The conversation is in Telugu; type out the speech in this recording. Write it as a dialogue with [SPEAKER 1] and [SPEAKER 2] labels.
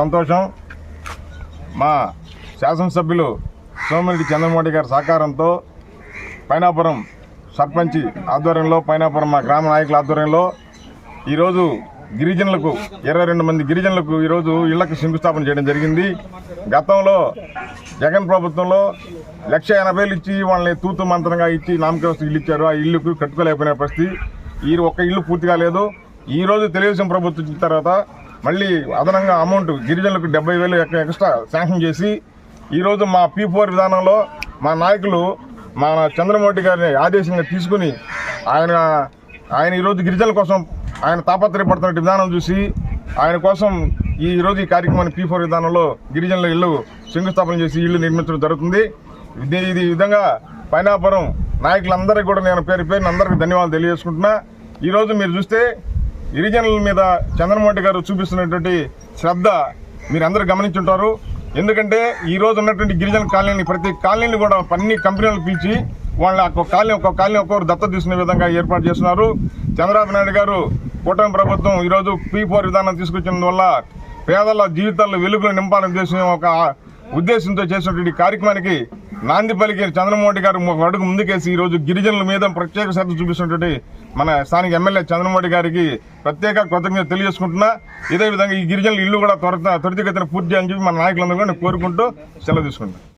[SPEAKER 1] సంతోషం. మా శాసనసభ్యులు సోమిరెడ్డి చంద్రమోహన్ గారి సహకారంతో పైనాపురం సర్పంచి ఆధ్వర్యంలో పైనాపురం మా గ్రామ నాయకుల ఆధ్వర్యంలో ఈరోజు గిరిజనులకు ఇరవై రెండు మంది గిరిజనులకు ఈరోజు ఇళ్ళకు శంకుస్థాపన చేయడం జరిగింది. గతంలో జగన్ ప్రభుత్వంలో లక్ష ఎనభై వేలు ఇచ్చి వాళ్ళని తూతు మంత్రంగా ఇచ్చి నామకేవస్తు ఇల్లు ఇచ్చారు. ఆ ఇల్లుకు కట్టుకోలేకపోయిన పరిస్థితి. ఈ ఒక్క ఇల్లు పూర్తి కాలేదు ఈ రోజు తెలుగుదేశం ప్రభుత్వం తర్వాత మళ్ళీ అదనంగా అమౌంట్ గిరిజనులకు డెబ్బై వేలు ఎక్స్ట్రా శాంక్షన్ చేసి ఈరోజు మా పీ ఫోర్ విధానంలో మా నాయకులు మా చంద్రమౌళి గారిని ఆదేశంగా తీసుకుని ఆయన ఆయన ఈరోజు గిరిజనుల కోసం ఆయన తాపత్రయపడుతున్న విధానం చూసి ఆయన కోసం ఈ రోజు ఈ కార్యక్రమాన్ని పీ ఫోర్ విధానంలో గిరిజనుల ఇల్లు శంకుస్థాపన చేసి ఇల్లు నిర్మించడం జరుగుతుంది. ఇది ఈ విధంగా పైనాపురం నాయకులందరికీ కూడా నేను పేరు పేరున అందరికీ ధన్యవాదాలు తెలియజేసుకుంటున్నా. ఈరోజు మీరు చూస్తే గిరిజనుల మీద చంద్రమోహన్ గారు చూపిస్తున్నటువంటి శ్రద్ధ మీరందరూ గమనించుంటారు. ఎందుకంటే ఈ రోజు ఉన్నటువంటి గిరిజన కాలనీని ప్రతి కాలనీని కూడా అన్ని కంపెనీలు పిలిచి వాళ్ళ ఒక్కొక్క కాలనీ ఒక్కొక్క కాలనీ ఒక్కొక్కరు దత్తత తీసుకునే విధంగా ఏర్పాటు చేస్తున్నారు. చంద్రబాబు నాయుడు గారు కూటమి ప్రభుత్వం ఈరోజు పీ ఫోర్ విధానం తీసుకొచ్చిన వల్ల పేదల జీవితాల్లో వెలుగులు నింపాలని ఉద్దేశం ఒక ఉద్దేశంతో చేసినటువంటి కార్యక్రమానికి నాంది పలికి చంద్రమోహన్ గారు ఒక అడుగు ముందుకేసి ఈ రోజు గిరిజనుల మీద ప్రత్యేక శ్రద్ధ చూపిస్తున్నటువంటి మన స్థానిక ఎమ్మెల్యే చంద్రమోహన్ గారికి ప్రత్యేక కృతజ్ఞత తెలియజేసుకుంటున్నా. ఇదే విధంగా ఈ గిరిజనుల ఇల్లు కూడా త్వర త్వరితగతిన పూర్తి అని చెప్పి మన నాయకులందరూ కూడా కోరుకుంటూ సెలవు తీసుకుంటాను